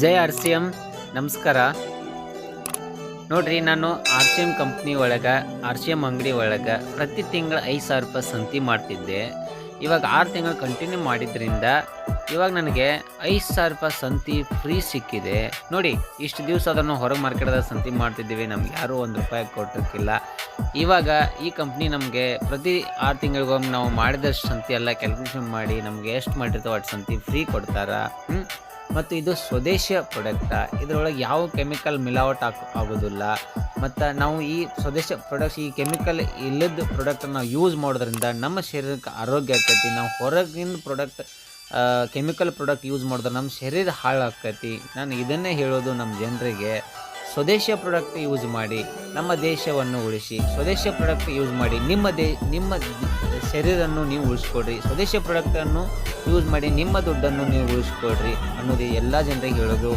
ಜೈ R C M ನಮಸ್ಕಾರ. ನೋಡ್ರಿ, ನಾನು ಆರ್ ಸಿ ಎಂ ಕಂಪ್ನಿ ಒಳಗೆ, ಆರ್ ಸಿ ಎಂ ಅಂಗಡಿ ಒಳಗೆ ಪ್ರತಿ ತಿಂಗಳು ಐದು ಸಾವಿರ ರೂಪಾಯಿ ಸಂತಿ ಮಾಡ್ತಿದ್ದೆ. ಇವಾಗ ಆರು ತಿಂಗಳು ಕಂಟಿನ್ಯೂ ಮಾಡಿದ್ರಿಂದ ಇವಾಗ ನನಗೆ ಐದು ಸಾವಿರ ರೂಪಾಯಿ ಸಂತಿ ಫ್ರೀ ಸಿಕ್ಕಿದೆ. ನೋಡಿ, ಇಷ್ಟು ದಿವಸ ಅದನ್ನು ಹೊರಗೆ ಮಾರ್ಕೆಟ್ದಾಗ ಸಂತಿ ಮಾಡ್ತಿದ್ದೀವಿ, ನಮ್ಗೆ ಯಾರೂ ಒಂದು ರೂಪಾಯಿ ಕೊಟ್ಟಿರ್ಕಿಲ್ಲ ಇವಾಗ ಈ ಕಂಪ್ನಿ ನಮಗೆ ಪ್ರತಿ ಆರು ತಿಂಗಳಿಗೊಮ್ಮೆ ನಾವು ಮಾಡಿದಷ್ಟು ಸಂತಿ ಎಲ್ಲ ಕ್ಯಾಲ್ಕುಲೇಷನ್ ಮಾಡಿ ನಮಗೆ ಎಷ್ಟು ಮಾಡಿರ್ತಾವೆ ಅಷ್ಟು ಸಂತಿ ಫ್ರೀ ಕೊಡ್ತಾರ? ಮತ್ತು ಇದು ಸ್ವದೇಶಿಯ ಪ್ರೊಡಕ್ಟ ಇದರೊಳಗೆ ಯಾವ ಕೆಮಿಕಲ್ ಮಿಲಾವಟ್ ಆಗ ಆಗೋದಿಲ್ಲ. ಮತ್ತು ನಾವು ಈ ಸ್ವದೇಶ ಪ್ರಾಡಕ್ಟ್ಸ್ ಈ ಕೆಮಿಕಲ್ ಇಲ್ಲದ ಪ್ರಾಡಕ್ಟನ್ನು ನಾವು ಯೂಸ್ ಮಾಡೋದ್ರಿಂದ ನಮ್ಮ ಶರೀರಕ್ಕೆ ಆರೋಗ್ಯ ಆಗ್ತೈತಿ ನಾವು ಹೊರಗಿನ ಪ್ರಾಡಕ್ಟ್ ಕೆಮಿಕಲ್ ಪ್ರಾಡಕ್ಟ್ ಯೂಸ್ ಮಾಡಿದ್ರೆ ನಮ್ಮ ಶರೀರ ಹಾಳಾಗ್ತೈತಿ ನಾನು ಇದನ್ನೇ ಹೇಳೋದು ನಮ್ಮ ಜನರಿಗೆ. ಸ್ವದೇಶಿಯ ಪ್ರಾಡಕ್ಟ್ ಯೂಸ್ ಮಾಡಿ ನಮ್ಮ ದೇಶವನ್ನು ಉಳಿಸಿ. ಸ್ವದೇಶಿಯ ಪ್ರಾಡಕ್ಟ್ ಯೂಸ್ ಮಾಡಿ ನಿಮ್ಮ ದೇ, ನಿಮ್ಮ ಶರೀರನ್ನು ನೀವು ಉಳಿಸ್ಕೊಡ್ರಿ. ಸ್ವದೇಶಿಯ ಪ್ರಾಡಕ್ಟನ್ನು ಯೂಸ್ ಮಾಡಿ ನಿಮ್ಮ ದುಡ್ಡನ್ನು ನೀವು ಉಳಿಸ್ಕೊಡ್ರಿ ಅನ್ನೋದು ಎಲ್ಲ ಜನರಿಗೆ ಹೇಳೋದು.